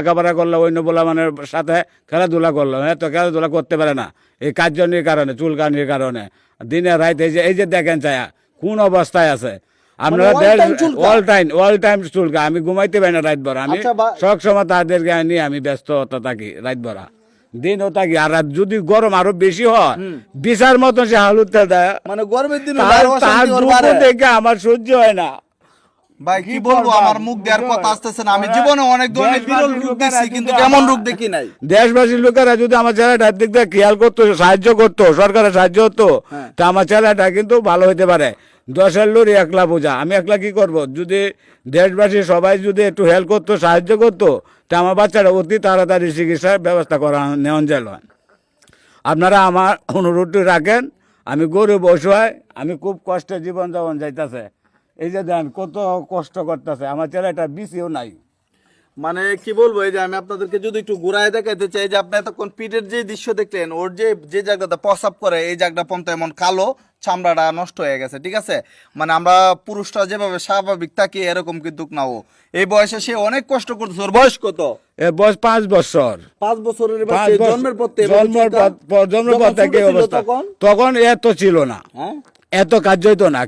লেখাপড়া করল অন্য বলা মানে সাথে খেলাধুলা করল। হ্যাঁ তো খেলাধুলা করতে পারে না। এই কার্যনির কারণে চুলকানির কারণে। দিনে রাইতে এই যে এই যে দেখেন চায়া কোন অবস্থায় আছে? আপনারা? অল টাইম অল টাইম চুলকা আমি ঘুমাইতে পারি না রাত ভরা আমি আচ্ছা, সব সময় তাদেরকে নিয়ে আমি ব্যস্ততা থাকি রাত ভরা দিনও থাকি। আর যদি গরম আরও বেশি হয় বিশার মতন সে হালুদ তেল দেয়। মানে গরমের দিনে। দেখে আমার সহ্য হয় না। ভাই কি বলব? আমার মুখ দেওয়ার কথা আসতেছে না। আমি জীবনে অনেক ধরনের বিরল রূপ দেখছি কিন্তু কেমন রূপ দেখি নাই। দেশবাসীর লোকেরা যদি আমার ছেলেটার দিক দিয়ে খেয়াল করতো সাহায্য করতো সরকারের সাহায্য হতো হ্যাঁ। তা আমার ছেলেটা কিন্তু ভালো হতে পারে। দশের লুরি একলা বোঝা। আমি একলা কি করব? যদি দেশবাসী সবাই যদি একটু হেল্প করতো সাহায্য করতো তা আমার বাচ্চাটা অতি তাড়াতাড়ি চিকিৎসার ব্যবস্থা করা নেওয়া যায়। আপনারা আমার অনুরোধটি রাখেন আমি গরিব অসহায় আমি খুব কষ্টে জীবনযাপন যাইতাছে। এই যে দেন কত কষ্ট করতেছে। আমার ছেলেটা বিসিও নাই। মানে কি বলব এই যে আমি আপনাদেরকে যদি একটু ঘুরায় দেখাইতে চাই যে আপনি এতক্ষণ পিঠের যে দৃশ্য দেখলেন ওর যে যে জায়গাটা প্রসাব করে এই জায়গাটা পর্যন্ত এমন কালো চামড়াটা নষ্ট হয়ে গেছে ঠিক আছে? মানে আমরা পুরুষরা যেভাবে স্বাভাবিক থাকি এরকম কিন্তু না ও। এই বয়সে সে অনেক কষ্ট করতেছে। ওর বয়স কত? বয়স পাঁচ বছর। পাঁচ বছরের জন্মের পর জন্মের পর- জন্মের পর থেকে তখন? এত ছিল না। হ্যাঁ? এত কার্য হইতো না